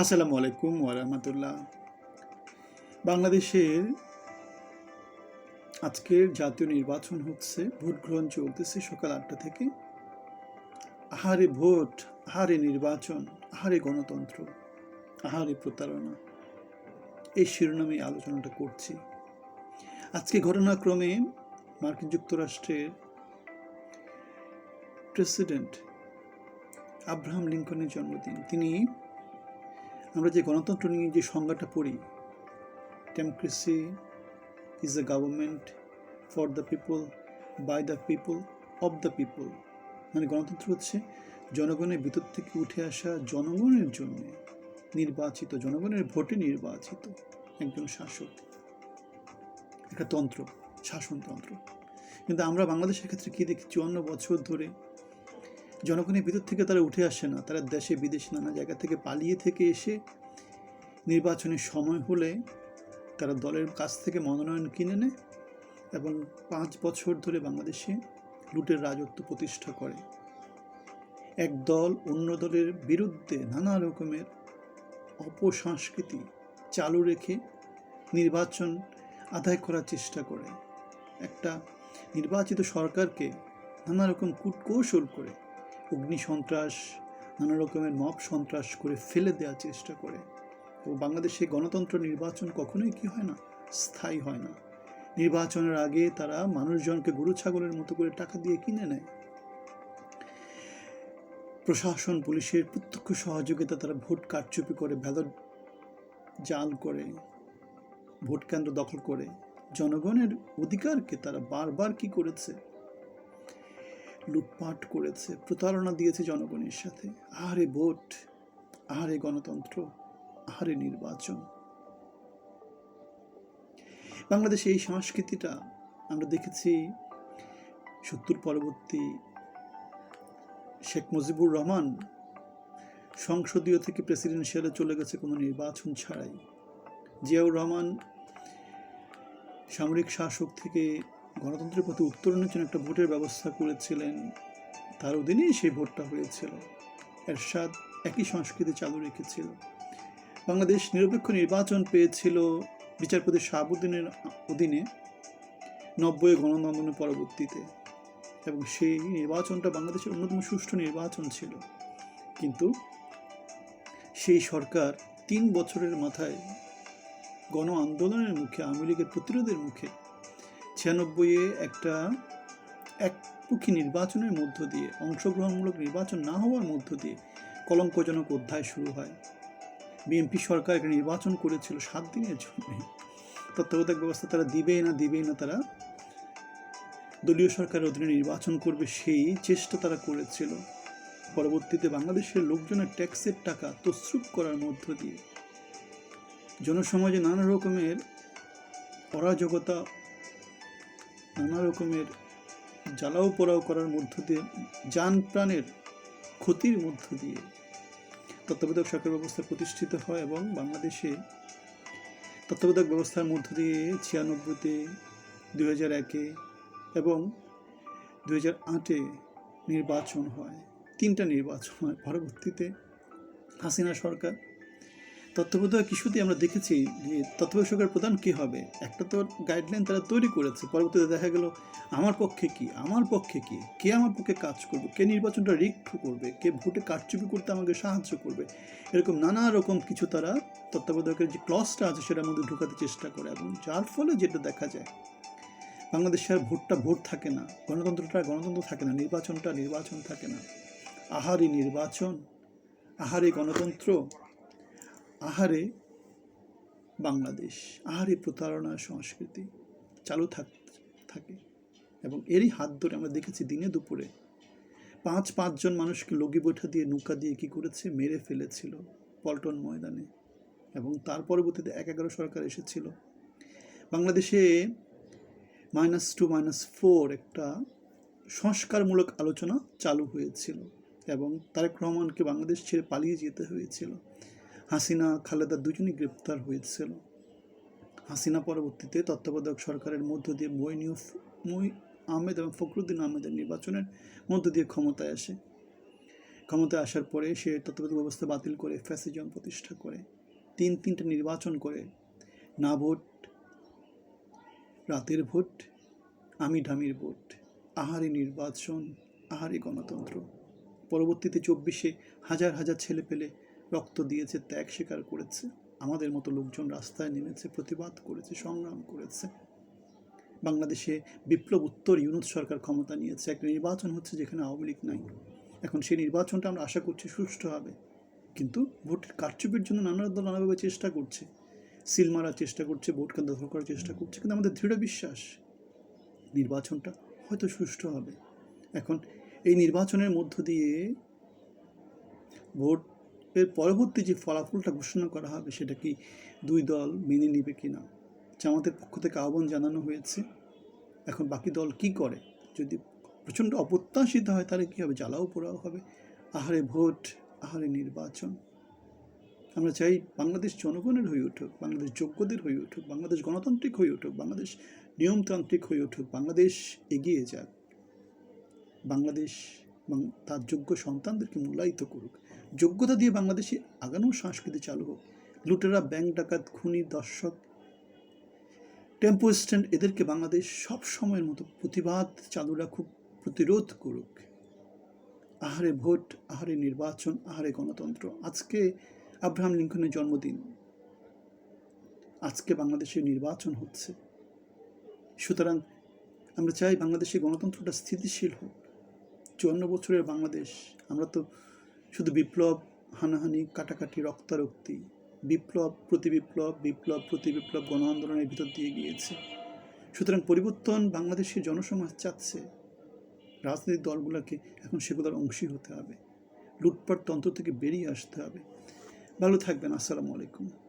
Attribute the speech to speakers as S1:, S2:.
S1: আসসালামু আলাইকুম ওরহমতুল্লাহ বাংলাদেশের আজকের জাতীয় নির্বাচন হচ্ছে, ভোট গ্রহণ চলতেছে সকাল আটটা থেকে। আহারে ভোট, আহারে নির্বাচন, আহারে গণতন্ত্র, আহারে প্রতারণা, এই শিরোনামে আলোচনাটা করছি। আজকে ঘটনাক্রমে মার্কিন যুক্তরাষ্ট্রের প্রেসিডেন্ট আব্রাহাম লিঙ্কনের জন্মদিন। তিনি আমরা যে গণতন্ত্র নিয়ে যে সংজ্ঞাটা পড়ি democracy is a government for the people by the people of the people মানে গণতন্ত্র হচ্ছে জনগণের ভিতর থেকে উঠে আসা জনগণের জন্য নির্বাচিত, জনগণের ভোটে নির্বাচিত একজন শাসক। একটা তন্ত্র, শাসনতন্ত্র। কিন্তু আমরা বাংলাদেশের ক্ষেত্রে কী দেখি? চুয়ান্ন বছর ধরে জনগণের ভিতর থেকে তারা উঠে আসে না। তারা দেশে, বিদেশে নানা জায়গা থেকে পালিয়ে থেকে এসে নির্বাচনের সময় হলে তারা দলের কাছ থেকে মনোনয়ন কিনে নেয় এবং পাঁচ বছর ধরে বাংলাদেশে লুটের রাজত্ব প্রতিষ্ঠা করে। এক দল অন্য দলের বিরুদ্ধে নানা রকমের অপসংস্কৃতি চালু রেখে নির্বাচন আদায় করার চেষ্টা করে। একটা নির্বাচিত সরকারকে নানা রকম কূটকৌশল করে অগ্নি সন্ত্রাস, নানা রকমের মব সন্ত্রাস করে ফেলে দেওয়ার চেষ্টা করে। তো বাংলাদেশে গণতন্ত্র নির্বাচন কখনোই কি হয় না? স্থায়ী হয় না। নির্বাচনের আগে তারা মানুষজনকে গরু ছাগলের মতো করে টাকা দিয়ে কিনে নেয়। প্রশাসন, পুলিশের প্রত্যক্ষ সহযোগিতা তারা ভোট কারচুপি করে ব্যালট জাল করে ভোট কেন্দ্র দখল করে। জনগণের অধিকারকে তারা বারবার কি করেছে? লুটপাট করেছে, প্রতারণা দিয়েছে জনগণের সাথে। আহারে ভোট, আহারে গণতন্ত্র, আহারে নির্বাচন। বাংলাদেশে এই সংস্কৃতিটা আমরা দেখেছি সত্তর পরবর্তী শেখ মুজিবুর রহমান সংসদীয় থেকে প্রেসিডেন্সিয়ালে চলে গেছে কোনো নির্বাচন ছাড়াই। জিয়াউর রহমান সামরিক শাসক থেকে গণতন্ত্রের প্রতি উত্তরণের জন্য একটা ভোটের ব্যবস্থা করেছিলেন, তার অধীনেই সেই ভোটটা হয়েছিল। এরশাদ একই সংস্কৃতি চালু রেখেছিল। বাংলাদেশ নিরপেক্ষ নির্বাচন পেয়েছিল বিচারপতি শাহাবুদ্দিনের অধীনে নব্বই গণনন্দনের পরবর্তীতে। এবং সেই নির্বাচনটা বাংলাদেশের অন্যতম সুষ্ঠু নির্বাচন ছিল। কিন্তু সেই সরকার তিন বছরের মাথায় গণ আন্দোলনের মুখে, আওয়ামী লীগের প্রতিরোধের মুখে ছিয়ানব্বইয়ে একটা একমুখী নির্বাচনের মধ্য দিয়ে, অংশগ্রহণমূলক নির্বাচন না হওয়ার মধ্য দিয়ে কলঙ্কজনক অধ্যায় শুরু হয়। বিএনপি সরকার একটা নির্বাচন করেছিল সাত দিনের জন্য। তত্ত্বাবধায়ক ব্যবস্থা তারা দিবেই না দিবেই না তারা দলীয় সরকারের অধীনে নির্বাচন করবে সেই চেষ্টা তারা করেছিল। পরবর্তীতে বাংলাদেশের লোকজনের ট্যাক্সের টাকা তসরুপ করার মধ্য দিয়ে জনসমাজে নানা রকমের অরাজকতা নানা রকমের জ্বালাও পোড়াও করার মধ্য দিয়ে যান প্রাণের ক্ষতির মধ্য দিয়ে তত্ত্বাবধায়ক সরকার ব্যবস্থা প্রতিষ্ঠিত হয় এবং বাংলাদেশে তত্ত্বাবধায়ক ব্যবস্থার মধ্য দিয়ে ছিয়ানব্বইতে দুই হাজার একে এবং দুই হাজার আটে নির্বাচন হয়, তিনটা নির্বাচন হয়। পরবর্তীতে হাসিনা সরকার তত্ত্বাবধায়ক ইস্যুতে আমরা দেখেছি যে তত্ত্বাবধায়ক সরকার প্রধান কী হবে? একটা তো গাইডলাইন তারা তৈরি করেছে, পরবর্তীতে দেখা গেল, আমার পক্ষে কি? আমার পক্ষে কি? কে আমার পক্ষে কাজ করবে? কে নির্বাচনটা রিক্ট করবে? কে ভোটে কারচুপি করতে আমাকে সাহায্য করবে? এরকম নানা রকম কিছু তারা তত্ত্বাবধায়কের যে ক্লসটা আছে সেটার মধ্যে ঢোকাতে চেষ্টা করে এবং যার ফলে যেটা দেখা যায়, বাংলাদেশে আর ভোটটা ভোট থাকে না, গণতন্ত্রটা গণতন্ত্র থাকে না, নির্বাচনটা নির্বাচন থাকে না। আহারি নির্বাচন আহারে গণতন্ত্র আহারে বাংলাদেশ, আহারে প্রতারণার সংস্কৃতি চালু থাক, থাকে এবং এরই হাত ধরে আমরা দেখেছি দিনে দুপুরে পাঁচ পাঁচজন মানুষকে লগি বৈঠা দিয়ে নৌকা দিয়ে কী করেছে? মেরে ফেলেছিল পল্টন ময়দানে এবং তার পরবর্তীতে এক এগারো সরকার এসেছিল। বাংলাদেশে মাইনাস টু, মাইনাস ফোর একটা সংস্কারমূলক আলোচনা চালু হয়েছিল এবং তারেক রহমানকে বাংলাদেশ ছেড়ে পালিয়ে যেতে হয়েছিল। হাসিনা, খালেদা দুজনই গ্রেপ্তার হয়েছিল। হাসিনা পরবর্তীতে তত্ত্বাবধায়ক সরকারের মধ্য দিয়ে মইনিউ মই আহমেদ এবং ফখরুদ্দিন আহমেদের নির্বাচনের মধ্য দিয়ে ক্ষমতায় আসে। ক্ষমতায় আসার পরে সে তত্ত্বাবধায়ক ব্যবস্থা বাতিল করে ফ্যাসিজম প্রতিষ্ঠা করে। তিন তিনটা নির্বাচন করে। না ভোট, রাতের ভোট, আমি ঢামির ভোট, আহারি নির্বাচন, আহারি গণতন্ত্র। পরবর্তীতে চব্বিশে হাজার হাজার ছেলে পেলে রক্ত দিয়েছে, ত্যাগ স্বীকার করেছে। আমাদের মতো লোকজন রাস্তায় নেমেছে, প্রতিবাদ করেছে, সংগ্রাম করেছে। বাংলাদেশে বিপ্লব উত্তর ইউনুস সরকার ক্ষমতা নিয়েছে। একটা নির্বাচন হচ্ছে যেখানে আওয়ামী লীগ নাই। এখন সেই নির্বাচনটা আমরা আশা করছি সুষ্ঠু হবে। কিন্তু ভোটের কারচুপির জন্য নানা দল নানাভাবে চেষ্টা করছে। সিল মারার চেষ্টা করছে ভোটকে দখল করার চেষ্টা করছে। কিন্তু আমাদের দৃঢ় বিশ্বাস, নির্বাচনটা হয়তো সুষ্ঠু হবে। এখন এই নির্বাচনের মধ্য দিয়ে ভোটের পরবর্তী যে ফলাফলটা ঘোষণা করা হবে, সেটা কি দুই দল মেনে নেবে কি না জামাতের পক্ষ থেকে আহ্বান জানানো হয়েছে। এখন বাকি দল কি করে? যদি প্রচণ্ড অপ্রত্যাশিত হয়, তাহলে কী হবে? জ্বালাও পোড়াও হবে। আহারে ভোট, আহারে নির্বাচন। আমরা চাই বাংলাদেশ জনগণের হয়ে উঠুক, বাংলাদেশ যোগ্যদের হয়ে উঠুক, বাংলাদেশ গণতান্ত্রিক হয়ে উঠুক, বাংলাদেশ নিয়মতান্ত্রিক হয়ে উঠুক, বাংলাদেশ এগিয়ে যাক। বাংলাদেশ বাং- তার যোগ্য সন্তানদেরকে মূল্যায়িত করুক। যোগ্যতা দিয়ে বাংলাদেশে আগানো সংস্কৃতি চালু হোক। লুটেরা, ব্যাংক ডাকাত, খুনি, দর্শক, টেম্পো স্ট্যান্ড এদেরকে বাংলাদেশ সব সময়ের মতো প্রতিবাদ চালু রাখুক, প্রতিরোধ করুক। আহারে ভোট, আহারে নির্বাচন, আহারে গণতন্ত্র। আজকে আব্রাহাম লিঙ্কনের জন্মদিন। আজকে বাংলাদেশে নির্বাচন হচ্ছে। সুতরাং আমরা চাই বাংলাদেশে গণতন্ত্রটা স্থিতিশীল হোক। চুয়ান্ন বছরের বাংলাদেশ, আমরা তো শুধু বিপ্লব, হানাহানি, কাটাকাটি, রক্তারক্তি, বিপ্লব প্রতি বিপ্লব বিপ্লব প্রতি বিপ্লব গণ আন্দোলনের ভিতর দিয়ে গিয়েছে। সুতরাং পরিবর্তন বাংলাদেশের জনসমাজ চাচ্ছে। রাজনৈতিক দলগুলোকে এখন সেগুলোর অংশী হতে হবে। লুটপাট তন্ত্র থেকে বেরিয়ে আসতে হবে। ভালো থাকবেন। আসসালামু আলাইকুম।